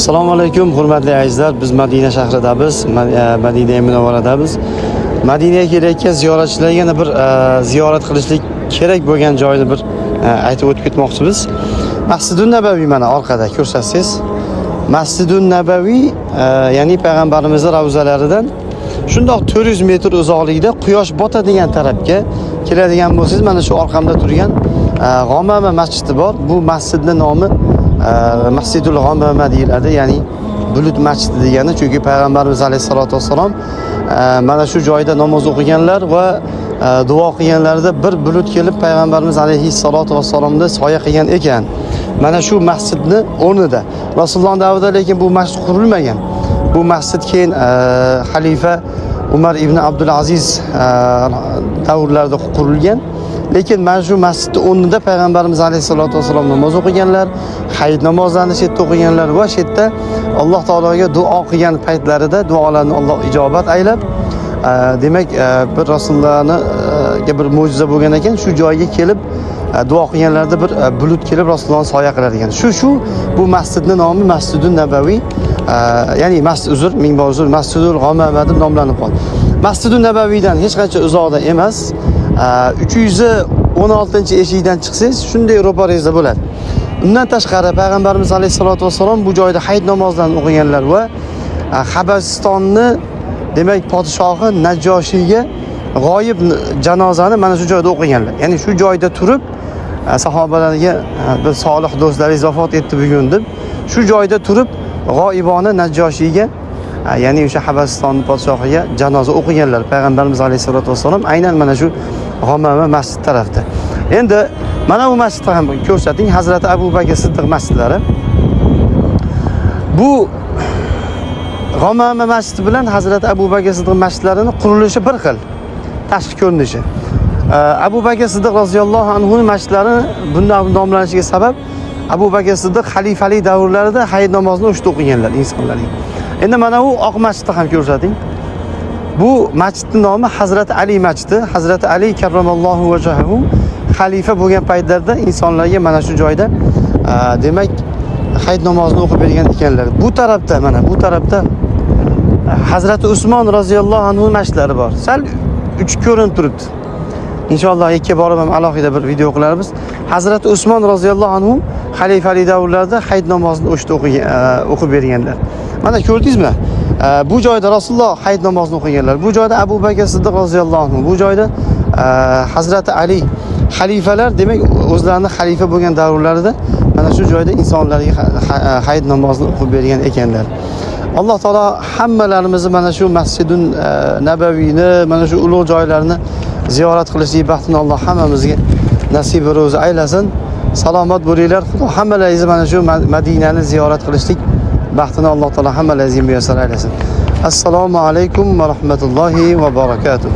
assalomu alaykum hurmatli azizlar biz madina shahridamiz Ma- e, madina munavvaradamiz madinaga kelayotgan ziyoratchilarga yana bir e, ziyorat qilishlik kerak bo'lgan joyni bir aytib o'tib ketmoqchimiz masjidun nabaviy mana orqada ko'rsatsangiz masjidun nabaviy ya'ni payg'ambarimizni ravzalaridan shundoq 400 metr uzoqlikda quyosh botadigan tarafga keladigan bo'lsangiz mana shu orqamda turgan g'omama masjidi bor bu masjidni nomi e, masjidul g'omama deyiladi ya'ni bulut masjidi degani chunki payg'ambarimiz alayhissalotu vassalom e, mana shu joyda namoz o'qiganlar va e, duo qilganlarida bir bulut kelib payg'ambarimiz alayhissalotu vassalomni soya qilgan ekan mana shu masjidni o'rnida rasululloh davrida lekin bu masjid qurilmagan bu masjid keyin e, xalifa umar ibn abdulaziz davrlarida qurilgan lekin mana shu masjidni o'rnida payg'ambarimiz alayhissalotu vassalom namoz o'qiganlar hayit namozlarini shu yerda o'qiganlar va shu yerda alloh taologa duo qilgan paytlarida duolarni alloh ijobat aylab e, demak e, bir rasulullohni e, bir mo'jiza bo'lgan ekan shu joyga kelib e, duo qilganlarida bir bulut kelib rasulullohni soya qilar ekan. Shu shu bu masjidni nomi masjidun nabaviy ya'ni masjid uzr ming bor uzr masjidul g'omama deb nomlanib qoldi. Masjidun nabaviydan hech qancha uzoqda emas uch yuz o'n oltinchi eshikdan chiqsangiz shunday ro'parangizda bo'ladi undan tashqari payg'ambarimiz alayhissalotu vassalom bu joyda hayit namozlarini o'qiganlar va e, habasistonni demak podshohi najjoshiyga g'oyib janozani mana shu joyda o'qiganlar ya'ni shu joyda turib e, sahobalarga e, bir solih do'stlaringiz vafot etdi bugun deb shu joyda turib g'oibona najjoshiyga e, ya'ni o'sha habasistonni podshohiga janoza o'qiganlar payg'ambarimiz alayhissalotu vassalom aynan mana shu g'omama masjid tarafda endi mana bu masjidni ham ko'rsating hazrati abu bakr siddiq masjidlari bu g'omama masjidi bilan hazrati abu bakr siddiq masjidlarini qurilishi bir xil tashqi ko'rinishi abu bakr siddiq roziyallohu anhuni masjidlari bundan nomlanishiga sabab abu bakr siddiq xalifalik davrlarida hayit namozini o'shda o'qiganlar insonlarga mana bu oq masjidni ham ko'rsating bu masjidni nomi hazrati ali masjidi. Hazrati ali karramallohu vajahu xalifa bo'lgan paytlarda insonlarga mana shu joyda demak hayit namozini o'qib bergan ekanlar. Bu tarafda mana bu tarafda hazrati usmon roziyallohu anhu masjidlari bor. Sal uch ko'rinib turibdi. Inshaalloh ikki borib ham alohida bir video qilarmiz hazrati usmon roziyallohu anhu xalifalik davrlarida hayit namozini o'sha yerda o'qib berganlar. Mana ko'rdingizmi? Bu joyda rasululloh hayit namozini o'qiganlar. Bu joyda abu bakr siddiq roziyallohu anhu. Bu joyda e, hazrati ali xalifalar demak o'zlarini xalifa bo'lgan davrlarida mana shu joyda insonlarga ha- hayit namozini o'qib bergan ekanlar. Alloh taolo hammalarimizni mana shu masjidun e, nabaviyni mana shu ulug' joylarni ziyorat qilishlik baxtini alloh hammamizga nasib va ro'zi aylasin. Salomat bo'linglar. Xudo hammalaringizni mana shu Ma- madinani ziyorat qilishlik بحثنا الله تعالى حمل هذه السلام عليكم ورحمة الله وبركاته.